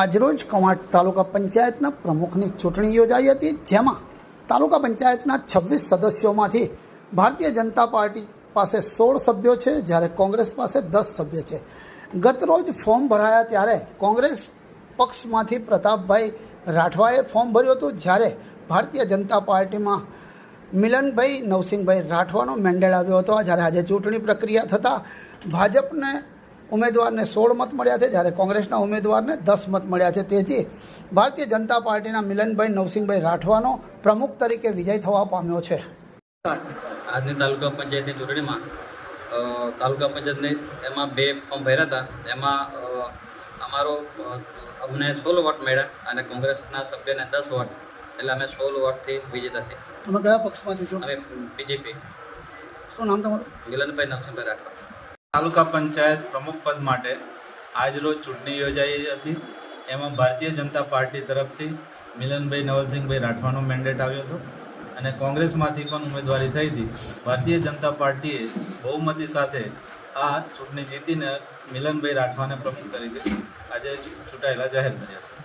આજરોજ કવાંટ તાલુકા પંચાયતના પ્રમુખની ચૂંટણી યોજાઈ હતી, જેમાં તાલુકા પંચાયતના છવ્વીસ સદસ્યોમાંથી ભારતીય જનતા પાર્ટી પાસે સોળ સભ્યો છે, જ્યારે કોંગ્રેસ પાસે દસ સભ્ય છે. ગતરોજ ફોર્મ ભરાયા ત્યારે કોંગ્રેસ પક્ષમાંથી પ્રતાપભાઈ રાઠવાએ ફોર્મ ભર્યું હતું, જ્યારે ભારતીય જનતા પાર્ટીમાં મિલનભાઈ નવસિંહભાઈ રાઠવાનો મેન્ડેટ આવ્યો હતો. જ્યારે આજે ચૂંટણી પ્રક્રિયા થતાં ભાજપને ઉમેદવારને સોળ મત મળ્યા છે. જ્યારે કોંગ્રેસના ઉમેદવારને દસ મત મળ્યા છે. તેથી ભારતીય જનતા પાર્ટીના મિલનભાઈ નવસિંહભાઈ રાઠવાનો પ્રમુખ તરીકે વિજય થવા પામ્યો છે. આજની તાલુકા પંચાયતની ચૂંટણીમાં તાલુકા પંચાયતની એમાં બે ફોર્મ ભર્યા હતા. એમાં અમારો અમને સોળ વોટ મળ્યા અને કોંગ્રેસના સભ્યને દસ વોટ. એટલે અમે સોળ વોટથી વિજેતા થયા. તમે કયા પક્ષમાંથી છો? અમે બીજેપી. શું નામ તમારું? મિલનભાઈ નરસિંહભાઈ રાઠવા. તાલુકા પંચાયત પ્રમુખ પદ માટે આજરોજ ચૂંટણી યોજાઈ હતી. એમાં ભારતીય જનતા પાર્ટી તરફથી મિલનભાઈ નવલસિંહભાઈ રાઠવાનો મેન્ડેટ આવ્યો હતો અને કોંગ્રેસમાંથી પણ ઉમેદવારી થઈ હતી. ભારતીય જનતા પાર્ટીએ બહુમતી સાથે આ ચૂંટણી જીતીને મિલનભાઈ રાઠવાને પ્રમુખ તરીકે આજે ચૂંટાયેલા જાહેર કર્યા છે.